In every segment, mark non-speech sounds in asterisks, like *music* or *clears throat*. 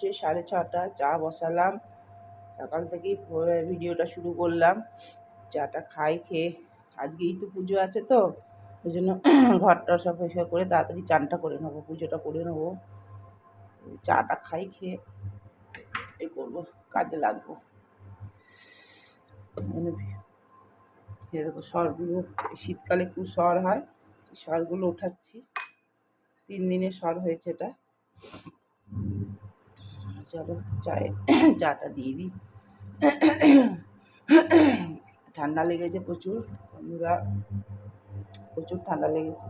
হচ্ছে সাড়ে ছটা, চা বসালাম। সকাল থেকেই ভিডিওটা শুরু করলাম। চাটা খাই, খেয়ে আজকেই তো পুজো আছে তো, ওই জন্য *clears throat* ঘরটা সব করে তাড়াতাড়ি চানটা করে নেব, পুজোটা করে নেব। চাটা খাই, খেয়ে এ করব, কাজে লাগবো। দেখো সরগুলো শীতকালে খুব সর হয়, সরগুলো উঠাচ্ছি তিন দিনের সর হয়েছে এটা। চলো, চায়ে চাটা দিয়ে দিই। ঠান্ডা লেগেছে প্রচুর, বন্ধুরা, প্রচুর ঠান্ডা লেগেছে।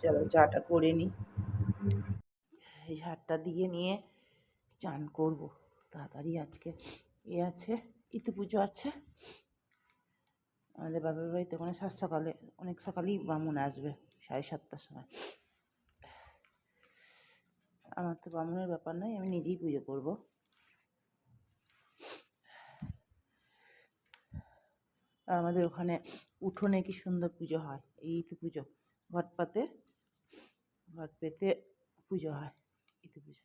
চলো, চাটা করে নিই। এই ঝাড়টা দিয়ে নিয়ে চান করব। তাড়াতাড়ি আজকে এ আছে, ইতি পুজো আছে। আমাদের বাবার বাড়িতে ওখানে সাত সকালে, অনেক সকালেই বামুন আসবে, সাড়ে সাতটার সময়। আমার তো বামুনের ব্যাপার নয় আমি নিজেই পুজো করব। আমাদের ওখানে উঠোনে কি সুন্দর পুজো হয়, এই ইতি পুজো। ঘট পাতে, ঘট পেতে পুজো হয়, ইতি পুজো।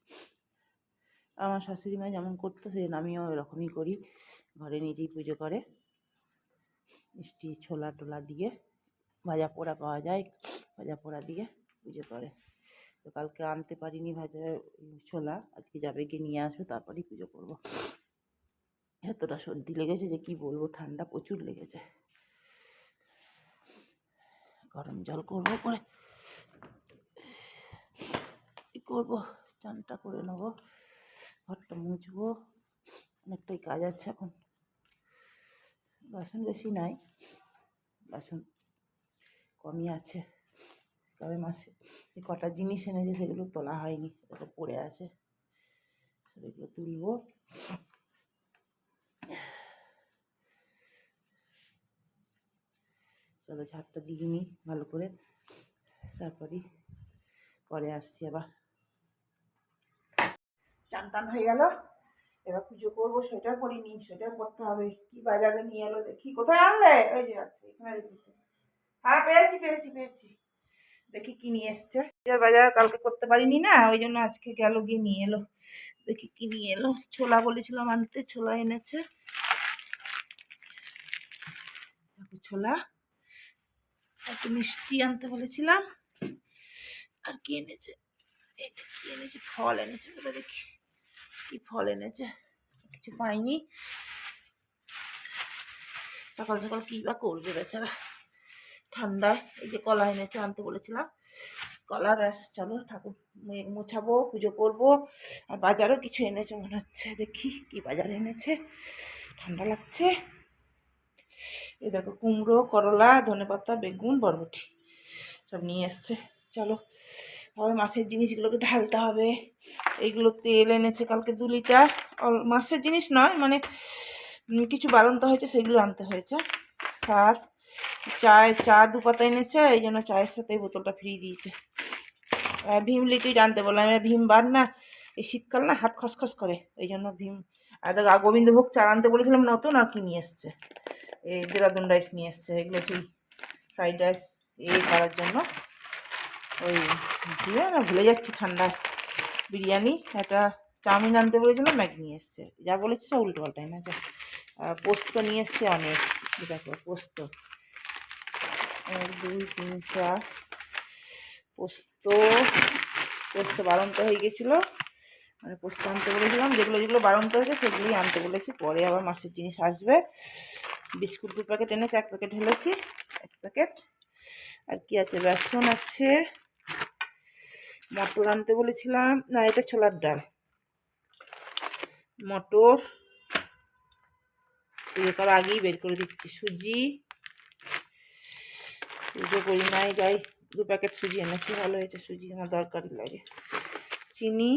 আমার শাশুড়ি মা যেমন করতো সেরকম আমিও এরকমই করি। ঘরে নিজেই পুজো করে। মিষ্টি ছোলা টোলা দিয়ে, ভাজা পোড়া পাওয়া যায়, ভাজা পোড়া দিয়ে পুজো করে। তো কালকে আনতে পারিনি ভাজা ছোলা, আজকে যাবে গিয়ে নিয়ে আসবে, তারপরেই পুজো করব। এতটা সর্দি লেগেছে যে কি বলব, ঠান্ডা প্রচুর লেগেছে। গরম জল করব করে করব, চানটা করে নেব। ঘরটা মুছবো। অনেকটাই কাজ আছে এখন। বাসন বেশি নাই। বাসন কমই আছে। কবে মাসে এই কটা জিনিস এনেছে, সেগুলো তোলা হয়নি ওটা পড়ে আছে। সেগুলো তুলবো। চলো ঝাড়টা দিয়ে নিই ভালো করে। তারপরেই পরে আসছি আবার। চান টান হয়ে গেল। এবার পুজো করব, সোয়েটার পরিনি, সোয়েটার পরতে হবে। কি বাজারে নিয়ে এলো দেখি, কোথায় আনলে? ওই যে আছে, এখানে রেখেছে হ্যাঁ পেয়েছি পেয়েছি পেয়েছি। দেখি কি নিয়ে এসছে। বাজার কালকে করতে পারিনি না, ওই জন্য আজকে গেল গিয়ে নিয়ে এলো। দেখি কি নিয়ে এলো। ছোলা বলেছিলাম আনতে ছোলা এনেছে। ছোলা। একটু মিষ্টি আনতে বলেছিলাম। আর কি এনেছে? এটা কি এনেছে? ফল এনেছে বলে দেখি। কি ফল এনেছে? কিছু পাইনি। সকাল সকাল কী বা করবে বেচারা? ঠান্ডায়, এই যে কলা এনেছে আনতে বলেছিলাম। কলা ব্যাস চলো ঠাকুর মোছাবো, পুজো করব। আর বাজারও কিছু এনেছে মনে হচ্ছে। দেখি কি বাজার এনেছে। ঠান্ডা লাগছে। এই দেখো কুমড়ো, করলা, ধনেপাতা, বেগুন, বরবটি সব নিয়ে এসছে। চলো আবার মাছের জিনিসগুলোকে ঢালতে হবে। এইগুলো তেল এনেছে কালকে দু লিটার। মাছের জিনিস নয় মানে কিছু বাড়ন্ত হয়েছে সেগুলো আনতে হয়েছে। সার চায় চা দু পাতা এনেছে, এই জন্য চায়ের সাথে বোতলটা ফ্রি দিয়েছে। ভীম লিকুইড আনতে বললাম ভীম বার না, এই শীতকাল না হাত খসখস করে, এই জন্য ভীম, আর দেখো গোবিন্দভোগ চাল আনতে বলেছিলাম, নতুন আর কি নিয়ে এসছে। এই দেরাদুন রাইস নিয়ে এসছে, এগুলো সেই ফ্রাইড রাইস এই করার জন্য। ওই দিয়ে না ভুলে যাচ্ছি ঠান্ডায়। বিরিয়ানি, একটা চাউমিন আনতে বলেছিলাম ম্যাগি নিয়ে এসছে। যা বলেছে সব উল্টো পাল্টাই না যা আর পোস্ত নিয়ে এসছে অনেক। দেখো, পোস্ত। এক, দুই, তিন, চার। পোস্ত পোস্ত বাড়ন্ত হয়ে গেছিল। মানে পোস্ত আনতে বলেছিলাম, যেগুলো যেগুলো বাড়ন্ত হয়েছে, সেগুলোই আনতে বলেছি। পরে আবার মাছের জিনিস আসবে। বিস্কুট দু প্যাকেট এনেছে, এক প্যাকেট ঢেলেছি এক প্যাকেট। আর কি আছে? বেসন আছে। মটর আনতে বলেছিলাম। না, এটা ছোলার ডাল। মটর পুজো করার আগেই বের করে দিচ্ছি। সুজি, পুজো করি নাই, যাই, দু প্যাকেট সুজি এনেছি, ভালো হয়েছে, সুজি আমার দরকারি লাগে। চিনি,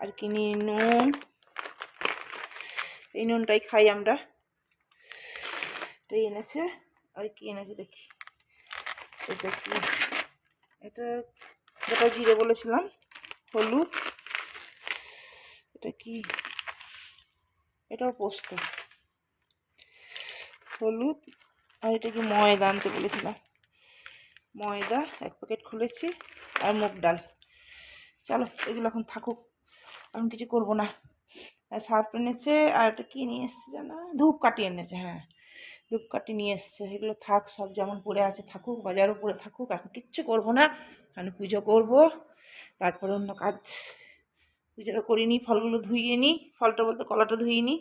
আর কিনি নুন, এই নুনটাই খাই আমরা। এটাই এনেছে, আর কি এনেছে দেখি। এটা কি? এটা যেটা জিরে বলেছিলাম, হলুদ। এটা কি? এটাও পোস্ত। হলুদ আর এটা কি ময়দা আনতে বলেছিলাম। ময়দা এক প্যাকেট খুলেছি আর মুগ ডাল। চলো, এগুলো এখন থাকুক। এখন কিছু করব না। সার্ফ এনেছে, আর এটা কী নিয়ে এসছে জানা? কাটিয়ে এনেছে হ্যাঁ। ধূপকাঠি নিয়ে এসছে। সেগুলো থাক, সব যেমন পড়ে আছে থাকুক, বাজারও পড়ে থাকুক, এখন কিচ্ছু করব না। আমি পুজো করব, তারপরে অন্য কাজ। পুজোটা করিনি, ফলগুলো ধুইয়ে নিই, ফলটা বলতে কলাটা ধুইয়ে নিই।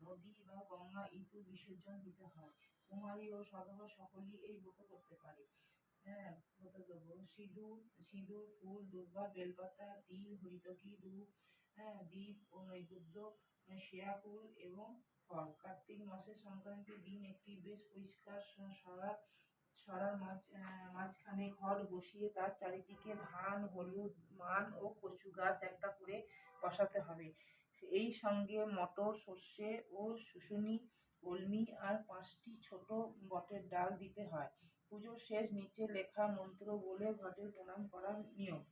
নদী বা গঙ্গা ইঁদুর বিসর্জন দিতে হয়। কুমারী ও সদহ সকলেই এই ব্রত করতে পারে। হ্যাঁ ব্রত সিঁদুর সিঁদুর, ফুল, দুর্বা, বেলপাতা, তিল, হরিতকি ধূপ হ্যাঁ দ্বীপ ও নৈবেদ্য শেয়া ফুল এবং ফল। কার্তিক মাসের সংক্রান্তির দিন একটি বেশ পরিষ্কার সরা সরার মাঝ মাঝখানে ঘর বসিয়ে তার চারিদিকে ধান, হলুদ, মান ও কচু গাছ একটা করে বসাতে হবে। এই সঙ্গে মটর, সর্ষে ও শুশুনি, কলমি আর পাঁচটি ছোট বটের ডাল দিতে হয়। পুজো শেষ নিচে লেখা মন্ত্র বলে ঘটে প্রণাম করার নিয়ম।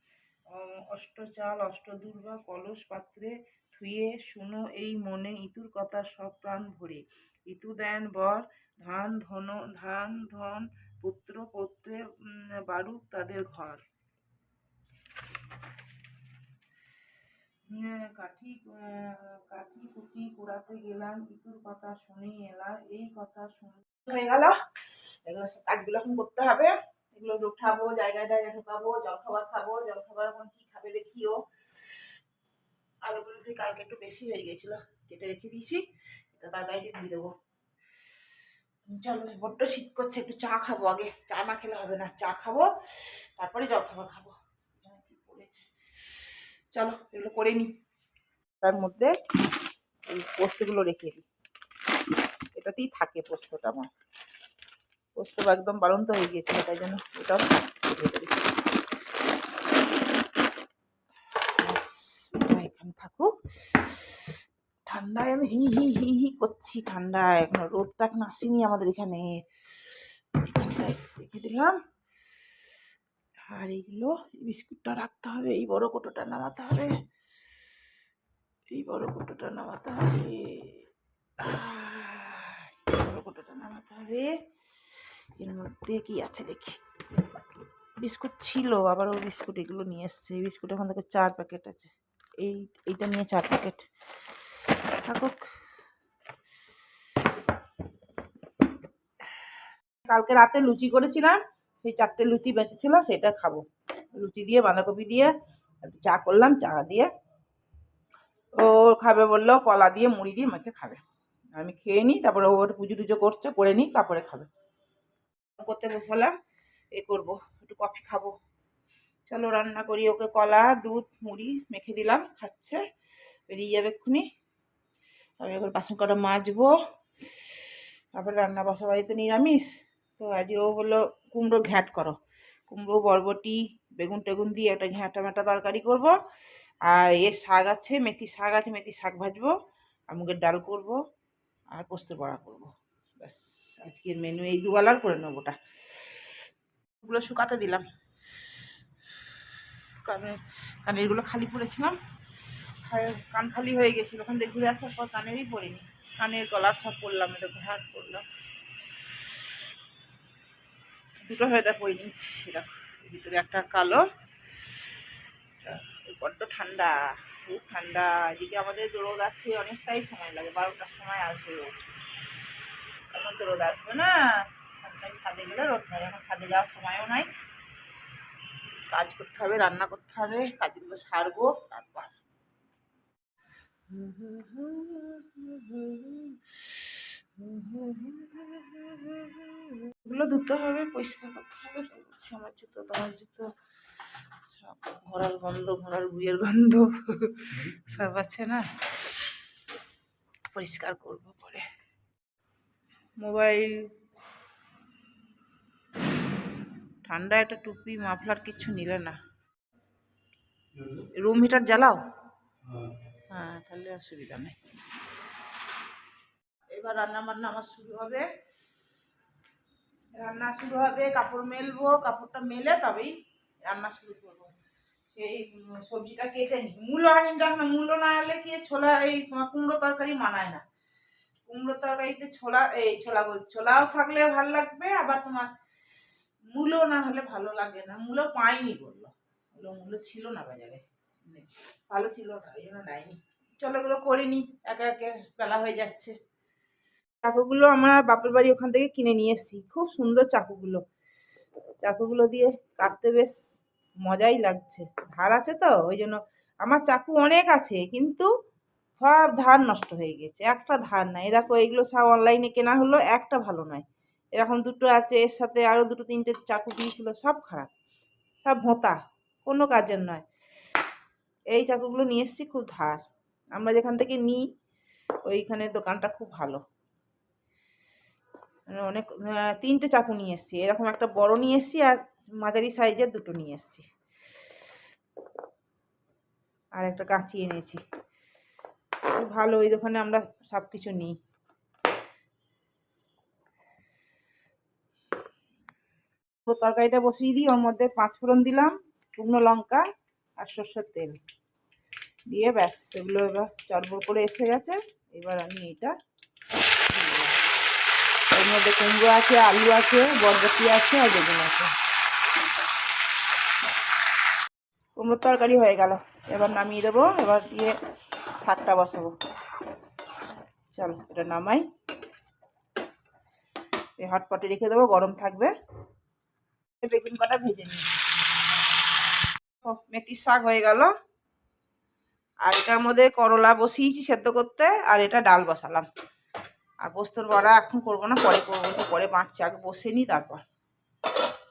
অষ্টচাল, অষ্টদুর্গা, কলস পাত্রে থুয়ে শুনো এই মনে ইতুর কথা সব প্রাণ ভরে। ইতু দেন বর, ধান ধন ধান ধন পুত্র, পৌত্রে বাড়ুক তাদের ঘর। কাঠি কাঠি কুটি কুড়াতে গেলাম। ইতুর কথা শুনে এলাম এই কথা শুনে হয়ে গেল। এগুলো সব কাজগুলো এখন করতে হবে। এগুলো উঠাবো, জায়গায় জায়গায় ঢোকাবো, জলখাবার খাব। জলখাবার এখন কি খাবে দেখিও আলুগুলো কালকে একটু বেশি হয়ে গেছিল, কেটে রেখে দিয়েছি। এটা তরকারিতে দিয়ে দেবো। চলো, বড্ড শীত করছে, একটু চা খাব আগে। চা না খেলে হবে না। চা খাব, তারপরে জল খাবার খাব। চলো, এগুলো করে নিই তার মধ্যে এই পোস্তগুলো রেখে দিই। এটাতেই থাকে পোস্তটা আমার। পোস্ত একদম বাড়ন্ত হয়ে গিয়েছিল, তাই জন্য এটাও এখানে থাকুক। ঠান্ডায় আমি হি হি হি হি করছি ঠান্ডায়। এখন রোদটা এখন আসেনি আমাদের এখানে। এখানটায় রেখে দিলাম। আর এইগুলো বিস্কুটটা রাখতে হবে, এই বড় কোটোটা নামাতে হবে। এই বড় কোটোটা নামাতে হবে। বড় কোটোটা নামাতে হবে। এর মধ্যে কি আছে দেখি? বিস্কুট ছিল আবার ও বিস্কুট এগুলো নিয়ে এসছে। এই বিস্কুট এখন থেকে চার প্যাকেট আছে। এই, এইটা নিয়ে চার প্যাকেট। থাকুক। কালকে রাতে লুচি করেছিলাম। সেই চারটে লুচি বেঁচেছিল, সেটা খাব। লুচি দিয়ে, বাঁধাকপি দিয়ে চা করলাম, চা দিয়ে। ও খাবে বলল, কলা দিয়ে, মুড়ি দিয়ে মেখে খাবে। আমি খেয়ে নিই তারপরে ও একটু পুজো টুজো করছে, করে নিই তারপরে খাবে। করতে বসালাম, এ করব, একটু কফি খাব। চলো রান্না করি, ওকে কলা, দুধ, মুড়ি মেখে দিলাম, খাচ্ছে, বেরিয়ে যাবে এক্ষুনি। আমি বাসন কটা মাজবো, তারপরে রান্না বসা বাড়িতে নিরামিষ। তো আজকে ও হলো কুমড়ো ঘ্যাট করো। কুমড়ো, বরবটি, বেগুন টেগুন দিয়ে একটা ঘ্যাঁটা ম্যাটা তরকারি করব। আর এর শাক আছে, মেথি শাক আছে, মেথি শাক ভাজবো আর মুগের ডাল করব, আর পোস্ত বড়া করব। ব্যাস, আজকের মেনু এই দুবেলার করে নেব ওটা। ওগুলো শুকাতে দিলাম। কানে কানেরগুলো খালি পড়েছিলাম। কান খালি হয়ে গেছিল। ওখান থেকে ঘুরে আসার পর কানেরই পড়িনি। কানের গলার সব পরলাম এটা ঘাট পরলাম দুটো হয়টা পরে নিচ্ছি সেটা ভিতরে একটা কালো বড্ড ঠান্ডা, খুব ঠান্ডা। এদিকে আমাদের রোদ আসতে অনেকটাই সময় লাগে, বারোটার সময় আসবে রোদ। এখন তো রোদ আসবে না ঠান্ডায় ছাদে গেলে রোদ নেই, এখন ছাদে যাওয়ার সময়ও নাই। কাজ করতে হবে, রান্না করতে হবে, কাজগুলো সারবো, তারপর। এগুলো ধুতে হবে পরিষ্কার করতে হবে সব কিছু আমার জুতো তোমার জুতো সব ঘোড়ার গন্ধ ঘোড়ার বুয়ের গন্ধ সব আছে না? পরিষ্কার করব পরে। মোবাইল ঠান্ডা একটা টুপি মাফলার কিছু নিলে না। রুম হিটার জ্বালাও? হ্যাঁ। তাহলে অসুবিধা নেই। এবার রান্না বান্না আমার শুরু হবে। রান্না শুরু হবে, কাপড় মেলবো, কাপড়টা মেলে তবেই রান্না শুরু করব। সেই সবজিটা কেটে নিই মূলো আনি দেখ না, মূলো না হলে কি ছোলা, এই কুমড়ো তরকারি মানায় না। কুমড়ো তরকারিতে ছোলা, এই ছোলা ছোলাও থাকলে ভালো লাগবে, আবার তোমার মূলো না হলে ভালো লাগে না। মূলো পাইনি বলল। বলল মূলো ছিল না বাজারে। ভালো ছিল না, ওই জন্য নেয়নি। চলো এগুলো করে নিই একে একে বেলা হয়ে যাচ্ছে। চাকুগুলো আমার বাপের বাড়ি ওখান থেকে কিনে নিয়ে এসেছি। খুব সুন্দর চাকুগুলো। চাকুগুলো দিয়ে কাটতে বেশ মজাই লাগছে। ধার আছে তো, ওই জন্য আমার চাকু অনেক আছে, কিন্তু সব ধার নষ্ট হয়ে গেছে। একটা ধার নাই। দেখো, এইগুলো সব অনলাইনে কেনা হলো, একটা ভালো নয়। এরকম দুটো আছে, এর সাথে আরও দুটো তিনটে চাকু দিয়েছিল, সব খারাপ। সব ভোঁতা কোনো কাজের নয়। এই চাকুগুলো নিয়ে এসেছি, খুব ধার। আমরা যেখান থেকে নিই, ওইখানে দোকানটা খুব ভালো। অনেক তিনটে চাকু নিয়ে এসেছি। এরকম একটা বড় নিয়ে এসেছি আর মাঝারি সাইজের দুটো নিয়ে এসেছি। আর একটা কাঁচি এনেছি। ভালো ওই দোকানে আমরা সব কিছু নিই। তরকারিটা বসিয়ে দিই, ওর মধ্যে পাঁচ ফোড়ন দিলাম, শুকনো লঙ্কা আর সর্ষের তেল। দিয়ে ব্যাস এগুলো এবার চড়বড় করে এসে গেছে। এবার আমি এটা মধ্যে কুমড়ো আছে, আলু আছে, বরবটি আছে আর বেগুন আছে। কুমড়োর তরকারি হয়ে গেল। এবার নামিয়ে দেবো, এবার দিয়ে শাকটা বসাবো। চল, এটা নামাই। এই হটপটে রেখে দেবো, গরম থাকবে। বেগুন কটা ভেজে নিই। ও, মেথির শাক হয়ে গেল। আর এটার মধ্যে করলা বসিয়েছি সেদ্ধ করতে, আর এটা ডাল বসালাম। আর পোস্তর বড়া এখন করব না, পরে করব একটু পরে বাঁচছি, আগে বসে নিই তারপর।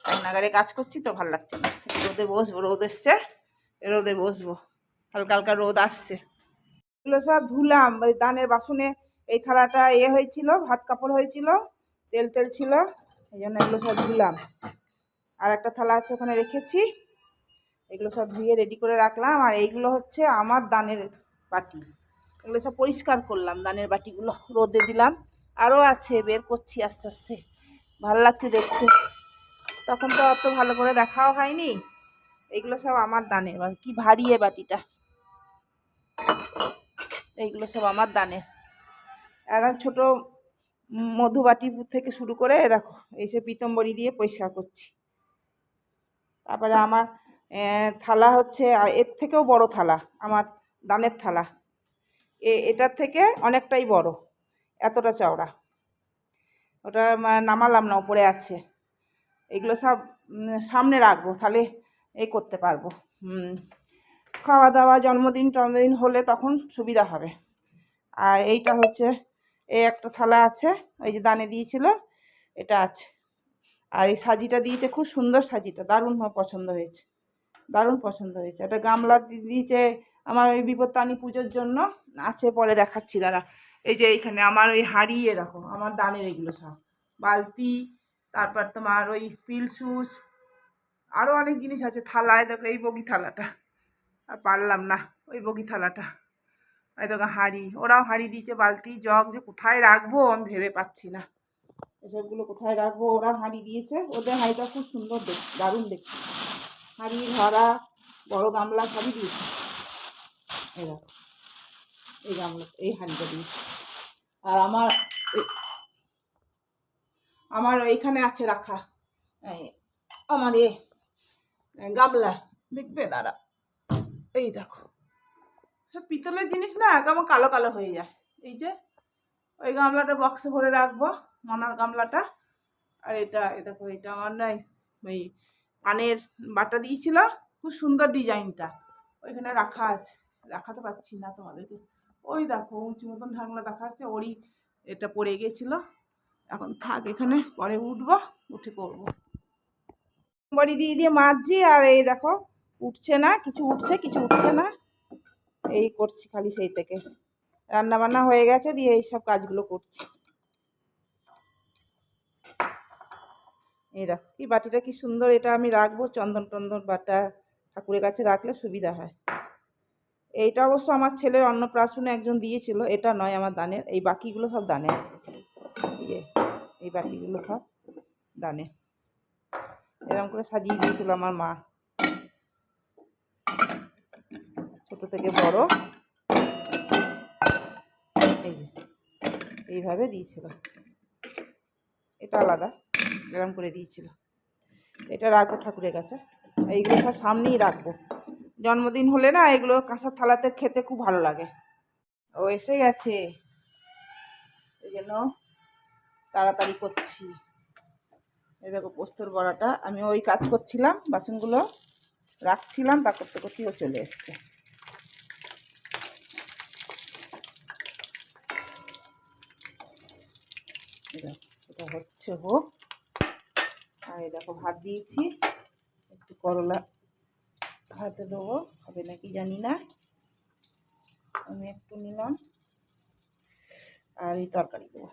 রান্নাঘরে কাজ করছি তো, ভালো লাগছে না। রোদে বসবো, রোদ এসছে, রোদে বসবো। হালকা হালকা রোদ আসছে। এগুলো সব ধুলাম, ওই দানের বাসনে এই থালাটা এ হয়েছিল, ভাত কাপড় হয়েছিল, তেল তেল ছিল, এই জন্য এগুলো সব ধুলাম। আর একটা থালা আছে ওখানে রেখেছি, এগুলো সব ধুয়ে রেডি করে রাখলাম, আর এইগুলো হচ্ছে আমার দানের বাটি। এগুলো সব পরিষ্কার করলাম, দানের বাটিগুলো রোদে দিলাম। আরও আছে, বের করছি আস্তে আস্তে। ভালো লাগছে দেখতে। তখন তো অত ভালো করে দেখাও হয়নি। এইগুলো সব আমার দানের কি ভারী এ বাটিটা। এইগুলো সব আমার দানের। একদম ছোটো মধুবাটি থেকে শুরু করে, দেখো এইসব পিতম্বরি দিয়ে পরিষ্কার করছি। তারপরে আমার থালা হচ্ছে, এর থেকেও বড় থালা, আমার দানের থালা। এটার থেকে অনেকটাই বড়, এতটা চওড়া। ওটা নামালাম না, উপরে আছে। এগুলো সব সামনে রাখব, তাহলে এই করতে পারব। খাওয়া দাওয়া জন্মদিন, টন্মদিন হলে তখন সুবিধা হবে। আর এইটা হচ্ছে এই একটা থালা আছে, ওই যে দানে দিয়েছিল, এটা আছে। আর এই সাজিটা দিয়েছে, খুব সুন্দর সাজিটা, দারুণ পছন্দ হয়েছে। দারুণ পছন্দ হয়েছে। একটা গামলা দিয়েছে আমার ওই বিপত্তানি পুজোর জন্য আছে পরে দেখাচ্ছি, দাঁড়া। এই যে এইখানে আমার ওই হাঁড়িয়ে দেখো, আমার দানের এগুলো সব। বালতি, তারপর তোমার ওই পিলসুস আরও অনেক জিনিস আছে থালায় দেখো, এই বগি থালাটা। আর পারলাম না, ওই বগি থালাটা। এই দেখো, হাঁড়ি, ওরাও হাঁড়ি দিয়েছে, বালতি, জগ, যে কোথায় রাখব আমি ভেবে পাচ্ছি না। এসবগুলো কোথায় রাখব ওরা হাঁড়ি দিয়েছে, ওদের হাঁড়িটা খুব সুন্দর দেখ, দারুণ দেখতে। হাঁড়ি ঘড়া বড় গামলা সবই দিয়েছে। দেখো, এই গামলা এই হাঁড়িটা দিয়েছে। আর আমার আমার এইখানে আছে রাখা আমার এ গামলা দেখবে দাঁড়া, এই দেখো। সব পিতলের জিনিস না কেমন কালো কালো হয়ে যায়। এই যে, ওই গামলাটা বক্সে ভরে রাখব, মনার গামলাটা। আর এটা দেখো, এটা আমার নাই ওই পানের বাটা দিয়েছিল, খুব সুন্দর ডিজাইনটা ওইখানে রাখা আছে। রাখাতে পারছি না তোমাদেরকে। ওই দেখো, উঁচু মতন ঢাকনা দেখা যাচ্ছে, ওরই এটা পড়ে গেছিল। এখন থাক, এখানে পরে উঠবো, উঠে করব বড়ি দিয়ে দিয়ে মাজছি আর এই দেখো, উঠছে না, কিছু উঠছে কিছু উঠছে না। এই করছি খালি সেই থেকে। রান্না বান্না হয়ে গেছে, দিয়ে এই সব কাজগুলো করছি। এই দেখো কি বাটিটা কি সুন্দর, এটা আমি রাখব চন্দন টন্দন বাটা ঠাকুরের কাছে রাখলে সুবিধা হয়। এইটা অবশ্য আমার ছেলের অন্নপ্রাশনে একজন দিয়েছিল, এটা নয় আমার দানের, এই বাকিগুলো সব দানে ইয়ে এই বাকিগুলো সব দানে এরকম করে সাজিয়ে দিয়েছিল আমার মা। ছোট থেকে বড়। এই যে, এইভাবে দিয়েছিল। এটা আলাদা এরকম করে দিয়েছিল। এটা রাখব ঠাকুরের কাছে। এইগুলো সব সামনেই রাখব। জন্মদিন হলে না এগুলো কাঁসার থালাতে খেতে খুব ভালো লাগে। ও এসে গেছে। এই জন্য তাড়াতাড়ি করছি। এই দেখো পোস্তর বড়াটা। আমি ওই কাজ করছিলাম, বাসনগুলো রাখছিলাম তা করতে করতে ও চলে এসছে। এটা হচ্ছে হোক। আর দেখো ভাত দিয়েছি, একটু করলা। ভাতে দেবো, হবে নাকি জানি না। আমি একটু নিলাম আর এই তরকারি দেবো।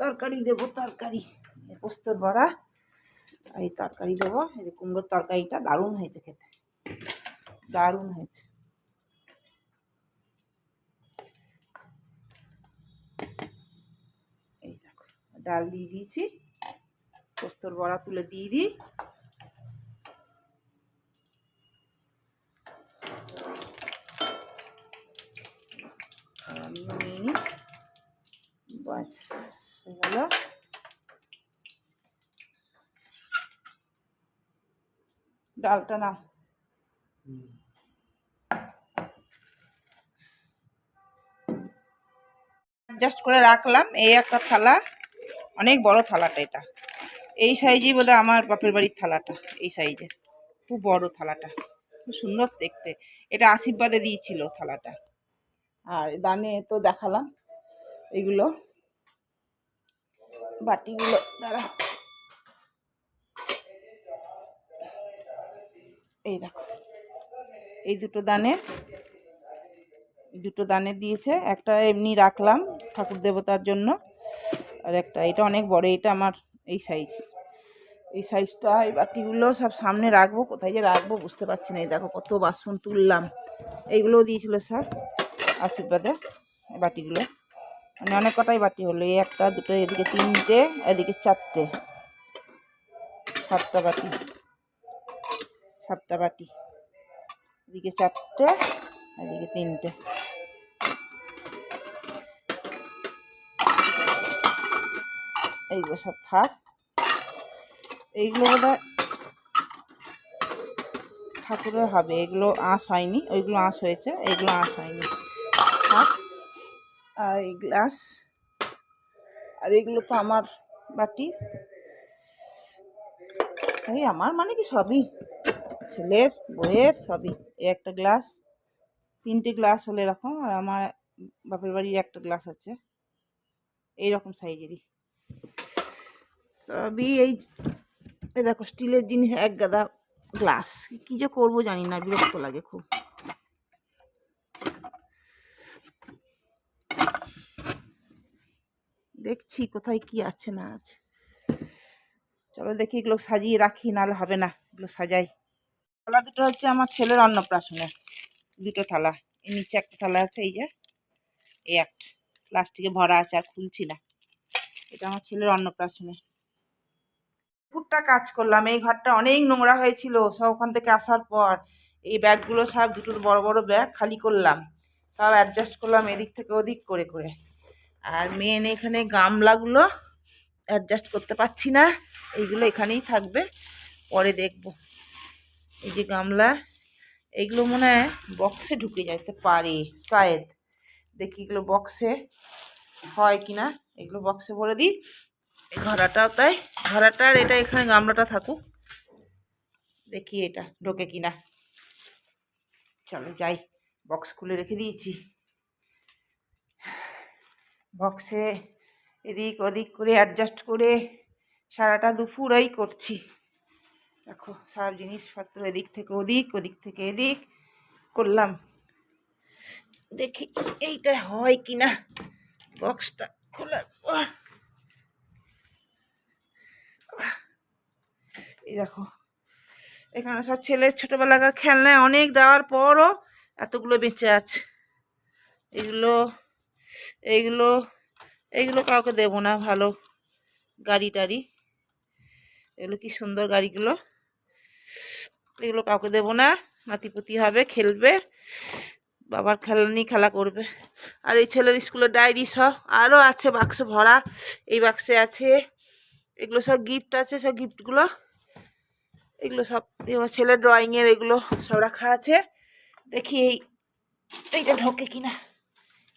তরকারি দেবো, তরকারি। পোস্তর বড়া আর এই তরকারি দেবো। এই যে কুমড়োর তরকারিটা দারুণ হয়েছে খেতে। দারুণ হয়েছে। এই ডাল দিয়ে দিয়েছি। পোস্তর বড়া তুলে দিয়ে দিই। নিয়ে ডালটা না অ্যাডজাস্ট করে রাখলাম। এই একটা থালা, অনেক বড় থালাটা এটা। এই সাইজই বলে আমার বাপের বাড়ির থালাটা, এই সাইজের। খুব বড় থালাটা, খুব সুন্দর দেখতে। এটা আশীর্বাদে দিয়েছিল থালাটা। আর দানে তো দেখালাম এগুলো, বাটিগুলো দ্বারা এই দেখো, এই দুটো দানে দুটো দানে দিয়েছে। একটা এমনি রাখলাম ঠাকুর দেবতার জন্য, আর একটা, এটা অনেক বড়, এটা আমার এই সাইজ এই সাইজটা এই বাটিগুলো সব সামনে রাখব, কোথায় যে রাখব বুঝতে পারছি না, এই দেখো কত বাসন তুললাম। এইগুলোও দিয়েছিল স্যার আশীর্বাদে বাটিগুলো। মানে অনেক কটাই বাটি হলো, এই একটা, দুটো, এদিকে তিনটে, এদিকে চারটে। সাতটা বাটি সাতটা বাটি। এদিকে চারটে, এদিকে তিনটে। এইগুলো সব থাক। এইগুলো বোধ ঠাকুরের হবে। এগুলো আঁশ হয়নি, ওইগুলো আঁশ হয়েছে এইগুলো আঁশ হয়নি। থাক। আর এই গ্লাস, আর এগুলো তো আমার বাটি। এই আমার মানে কি সবই? ছেলের, বইয়ের সবই। এই একটা গ্লাস, তিনটে গ্লাস হলে এরকম, আর আমার বাপের বাড়ির একটা গ্লাস আছে। এই রকম সাইজেরই। সবই এই দেখো, স্টিলের জিনিস, এক গাদা গ্লাস কী যে করব জানি না, বিরক্ত লাগে খুব। দেখছি কোথায় কি আছে না আছে। চলো দেখি, এগুলো সাজিয়ে রাখি, নাহলে হবে না, এগুলো সাজাই। থালা দুটো হচ্ছে আমার ছেলের অন্নপ্রাশনের। দুটো থালা, এর নিচে একটা থালা আছে, এই যে, এই একটা। প্লাস্টিকে ভরা আছে, আর খুলছি না। এটা আমার ছেলের অন্নপ্রাশনের। পুরটা কাজ করলাম। এই ঘরটা অনেক নোংরা হয়েছিল, সব ওখান থেকে আসার পর। এই ব্যাগগুলো সব দুটো বড় বড় ব্যাগ খালি করলাম। সব অ্যাডজাস্ট করলাম এদিক থেকে ওদিক করে করে। আর মেন এখানে গামলাগুলো অ্যাডজাস্ট করতে পারছি না, এইগুলো এখানেই থাকবে, পরে দেখব। এই যে গামলা এইগুলো মনে হয় বক্সে ঢুকে যেতে পারে, শায়দ। দেখি এগুলো বক্সে হয় কি না এগুলো বক্সে ভরে দিই। এই ঘোড়াটাও তাই। ঘোড়াটার এটা এখানে গামলাটা থাকুক। দেখি এটা ঢোকে কি না চলো যাই। বক্স খুলে রেখে দিয়েছি। বক্সে এদিক ওদিক করে অ্যাডজাস্ট করে সারাটা দুপুরই করছি। দেখো সব জিনিসপত্র এদিক থেকে ওদিক ওদিক থেকে এদিক করলাম। দেখি এইটা হয় কি না বক্সটা খোলার পর এই দেখো, এখানে সব ছেলের ছোটোবেলাকার খেলনায় অনেক দেওয়ার পরও এতগুলো বেঁচে আছে। এগুলো এইগুলো এইগুলো কাউকে দেবো না, ভালো গাড়ি টাড়ি। এগুলো কি সুন্দর গাড়িগুলো। এগুলো কাউকে দেবো না, নাতিপুতি হবে, খেলবে, বাবার খেলা নিয়ে খেলা করবে। আর এই ছেলের স্কুলের ডায়েরি সব আরও আছে, বাক্স ভরা, এই বাক্সে আছে, এগুলো সব গিফট আছে, সব গিফটগুলো এগুলো সব ছেলের ড্রয়িংয়ের এগুলো সব রাখা আছে। দেখি এই, এইটা ঢোকে কিনা।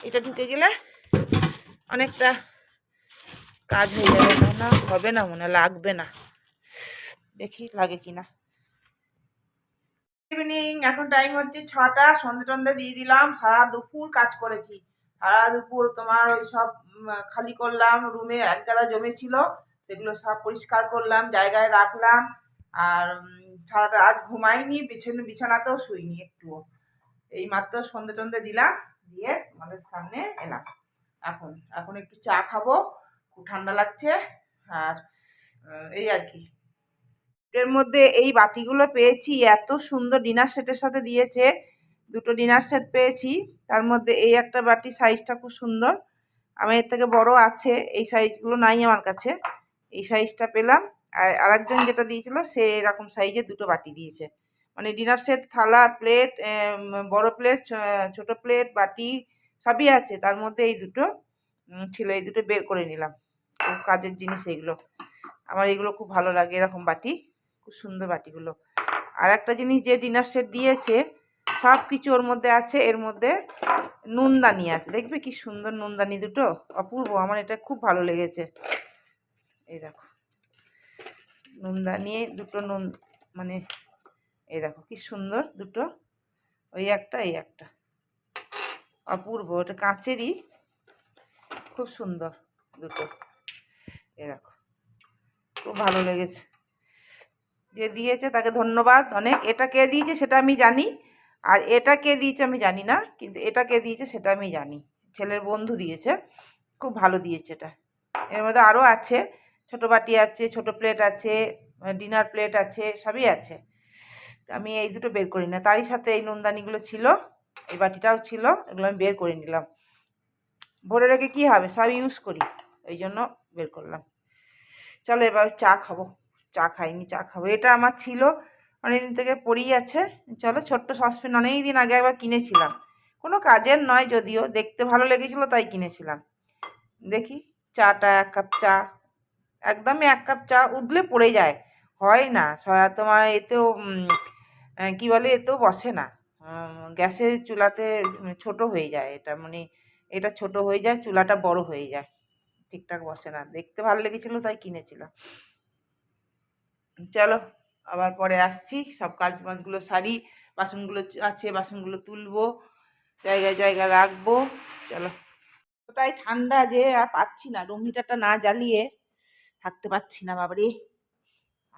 এটা ঢুকে গেলে অনেকটা কাজ হয়ে যাবে। না হবে না, মনে লাগবে না। দেখি লাগে কিনা। ইভিনিং এখন টাইম হচ্ছে ছটা, সন্ধে টন্ধে দিয়ে দিলাম। সারা দুপুর কাজ করেছি। সারা দুপুর তোমার ওই সব খালি করলাম, রুমে এক গাদা জমেছিল সেগুলো সব পরিষ্কার করলাম, জায়গায় রাখলাম। আর সারাটা আজ ঘুমাইনি, বিছানা, বিছানাতেও শুইনি একটুও। এই মাত্র সন্ধে টন্ধে দিলাম, দিয়ে আমাদের সামনে এলাম। এখন এখন একটু চা খাব, খুব ঠান্ডা লাগছে, আর এই আর কি। এর মধ্যে এই বাটিগুলো পেয়েছি, এত সুন্দর ডিনার সেটের সাথে দিয়েছে, দুটো ডিনার সেট পেয়েছি, তার মধ্যে এই একটা বাটি সাইজটা খুব সুন্দর, আমার এর থেকে বড় আছে, এই সাইজগুলো নাই আমার কাছে, এই সাইজটা পেলাম আর আরেকজন যেটা দিয়েছিল সে এরকম সাইজে দুটো বাটি দিয়েছে। মানে ডিনার সেট থালা প্লেট বড় প্লেট ছোট প্লেট বাটি সবই আছে। তার মধ্যে এই দুটো ছিল, এই দুটো বের করে নিলাম। কাজের জিনিস এইগুলো আমার এগুলো খুব ভালো লাগে এরকম বাটি। খুব সুন্দর বাটিগুলো। আর একটা জিনিস যে ডিনার সেট দিয়েছে সব কিছু ওর মধ্যে আছে। এর মধ্যে নুনদানি আছে। দেখবে কি সুন্দর নুনদানি দুটো? অপূর্ব। আমার এটা খুব ভালো লেগেছে। এই দেখো। নুনদানি দুটো নুন মানে এই দেখো কি সুন্দর দুটো, ওই একটা, এই একটা। অপূর্ব, ওটা কাঁচেরই, খুব সুন্দর দুটো। এ দেখো, খুব ভালো লেগেছে। যে দিয়েছে তাকে ধন্যবাদ অনেক। এটা কে দিয়েছে সেটা আমি জানি, আর এটা কে দিয়েছে আমি জানি না, কিন্তু এটা কে দিয়েছে সেটা আমি জানি। ছেলের বন্ধু দিয়েছে, খুব ভালো দিয়েছে এটা। এর মধ্যে আরও আছে ছোটো বাটি আছে, ছোটো প্লেট আছে ডিনার প্লেট আছে, সবই আছে। আমি এই দুটো বের করি না। তারই সাথে এই নুনদানিগুলো ছিল, এই বাটিটাও ছিল, এগুলো আমি বের করে নিলাম। ভরে রেখে কী হবে? সব ইউজ করি ওই জন্য বের করলাম। চলো এবার চা খাব। চা খাইনি, চা খাব। এটা আমার ছিল, অনেকদিন থেকে পড়েই আছে। চলো ছোট্ট সসপ্যান অনেক দিন আগে একবার কিনেছিলাম। কোনো কাজের নয় যদিও, দেখতে ভালো লেগেছিলো তাই কিনেছিলাম। দেখি, চাটা এক কাপ চা। একদমই এক কাপ চা উদলে পড়ে যায়। হয় না। সয়া তোমার এতেও কি বলে এতেও বসে না। গ্যাসের চুলাতে ছোট হয়ে যায়। এটা মানে এটা ছোট হয়ে যায়, চুলাটা বড় হয়ে যায়। ঠিকঠাক বসে না। দেখতে ভালো লেগেছিলো, তাই কিনেছিলাম। চলো, আবার পরে আসছি। সব কাজ বাজগুলো সারি, বাসনগুলো আছে, বাসনগুলো তুলবো, জায়গায় জায়গায় রাখব। চলো। ওটাই ঠান্ডা যে আর পাচ্ছি না। রুম হিটারটা না জ্বালিয়ে থাকতে পারছি না বাবারে।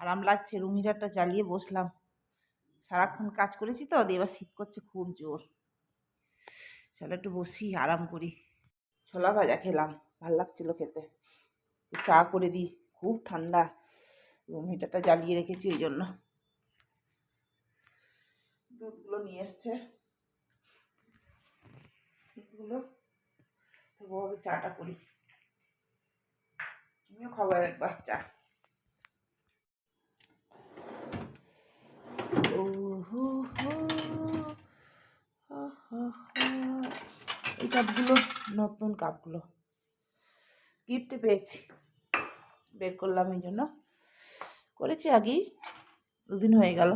আরাম লাগছে, রুম হিটারটা জ্বালিয়ে বসলাম। সারাক্ষণ কাজ করেছি তো এবার শীত করছে খুব জোর। চলো একটু বসি, আরাম করি। ছোলা ভাজা খেলাম, ভালো লাগছিল খেতে। চা করে দিই, খুব ঠান্ডা। রুম হিটারটা জ্বালিয়ে রেখেছি ওই জন্য। দুধগুলো নিয়ে এসছে। দুধগুলো চাটা করি। আমিও খাব একবার চা। এই কাপগুলো নতুন কাপগুলো গিফটে পেয়েছি। বের করলাম এই জন্য। করেছি আগেই। দুদিন হয়ে গেল।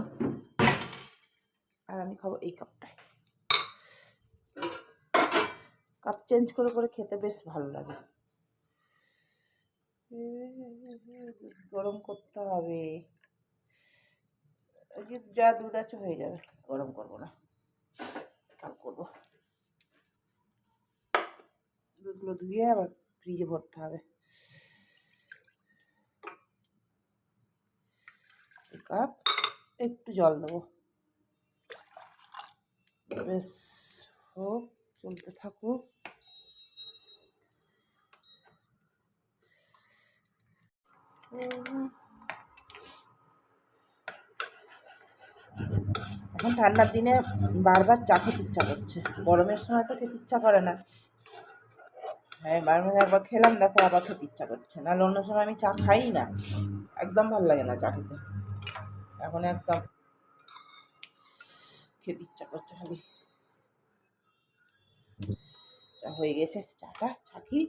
আর আমি খাব এই কাপটায় কাপ চেঞ্জ করে করে খেতে বেশ ভালো লাগে। গরম করতে হবে। যে দুধ আছে হয়ে যাবে, গরম করব না। কাল করব। দুধ বোতলগুলো ধুয়ে আবার ফ্রিজে ভরতে হবে। কাপ একটু জল দেবো। বেশ, হোক, চলতে থাকুক। এখন ঠান্ডার দিনে বারবার চা খেতে ইচ্ছা করছে। গরমের সময় তো খেতে ইচ্ছা করে না। হ্যাঁ বারবার একবার খেলাম দেখো আবার খেতে ইচ্ছা করছে। নাহলে অন্য সময় আমি চা খাই না। একদম ভালো লাগে না চা খেতে। এখন একদম খেতে ইচ্ছা করছে খালি। চা হয়ে গেছে, চাটা ছাকি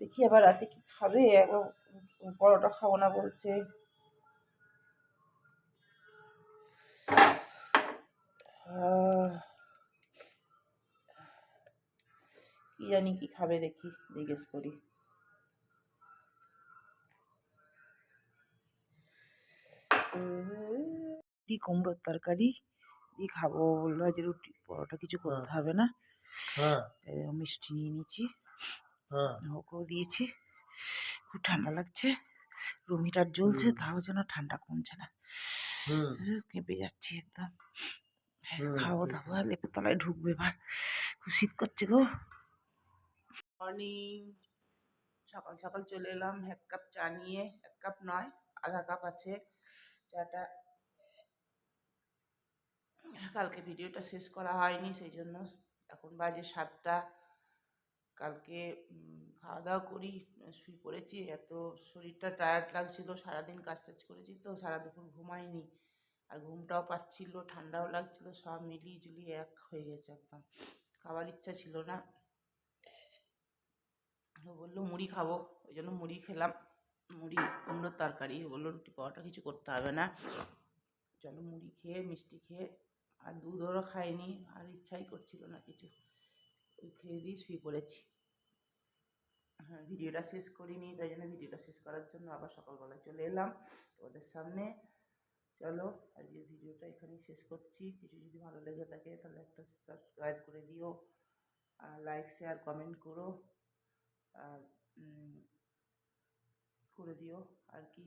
দেখি আবার রাতে কি খাবে। একবার পরোটা খাব না বলছে। কি জানি কি খাবে দেখি জিজ্ঞেস করি। রুটি কুমড়োর তরকারি দিয়ে খাব বলল যে রুটি পরোটা কিছু করতে হবে না। হ্যাঁ। মিষ্টি নিয়ে নিয়েছি। হ্যাঁ। ওকেও দিয়েছি। খুব ঠান্ডা লাগছে। রুম হিটার জ্বলছে তাও যেন ঠান্ডা কমছে না। কেঁপে যাচ্ছি একদম। হ্যাঁ, ঠিক। দাবো লেপের তলায় ঢুকবে এবার। খুব শীত করছে গো। মর্নিং সকাল সকাল চলে এলাম এক কাপ চা নিয়ে। এক কাপ নয় আধা কাপ আছে। চাটা কালকে ভিডিওটা শেষ করা হয়নি সেই জন্য এখন বাজে সাতটা। কালকে খাওয়া দাওয়া করি, শুয়ে পড়েছি, এত শরীরটা টায়ার্ড লাগছিল, সারাদিন কাজ টাজ করেছি তো, সারা দুপুর ঘুমাইনি। আর ঘুমটাও পাচ্ছিল, ঠান্ডাও লাগছিল, সব মিলিয়ে ঝুলিয়ে এক হয়ে গেছে একদম খাবার ইচ্ছা ছিল না। বলল, মুড়ি খাব। ওই জন্য মুড়ি খেলাম, মুড়ি, কুমড়োর তরকারি। বলল, রুটি পাওয়াটা কিছু করতে হবে না। চলো মুড়ি খেয়ে, মিষ্টি খেয়ে, আর দুধও খাইনি, আর ইচ্ছাই করছিল না কিছু। ওই খেয়ে দিয়ে শুয়ে পড়েছি। ভিডিওটা শেষ করিনি, তাই জন্য ভিডিওটা শেষ করার জন্য আবার সকালবেলায় চলে এলাম ওদের সামনে। চলো আজকে ভিডিওটা এখানেই শেষ করছি। কিছু যদি ভালো লেগে থাকে, তাহলে একটা সাবস্ক্রাইব করে দিও, আর লাইক শেয়ার কমেন্ট করো, আর করে দিও। আর কি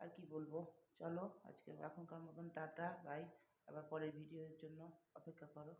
আর কি বলব? চলো আজকে এখনকার মতন টাটা বাই আবার পরের ভিডিওর জন্য অপেক্ষা করো।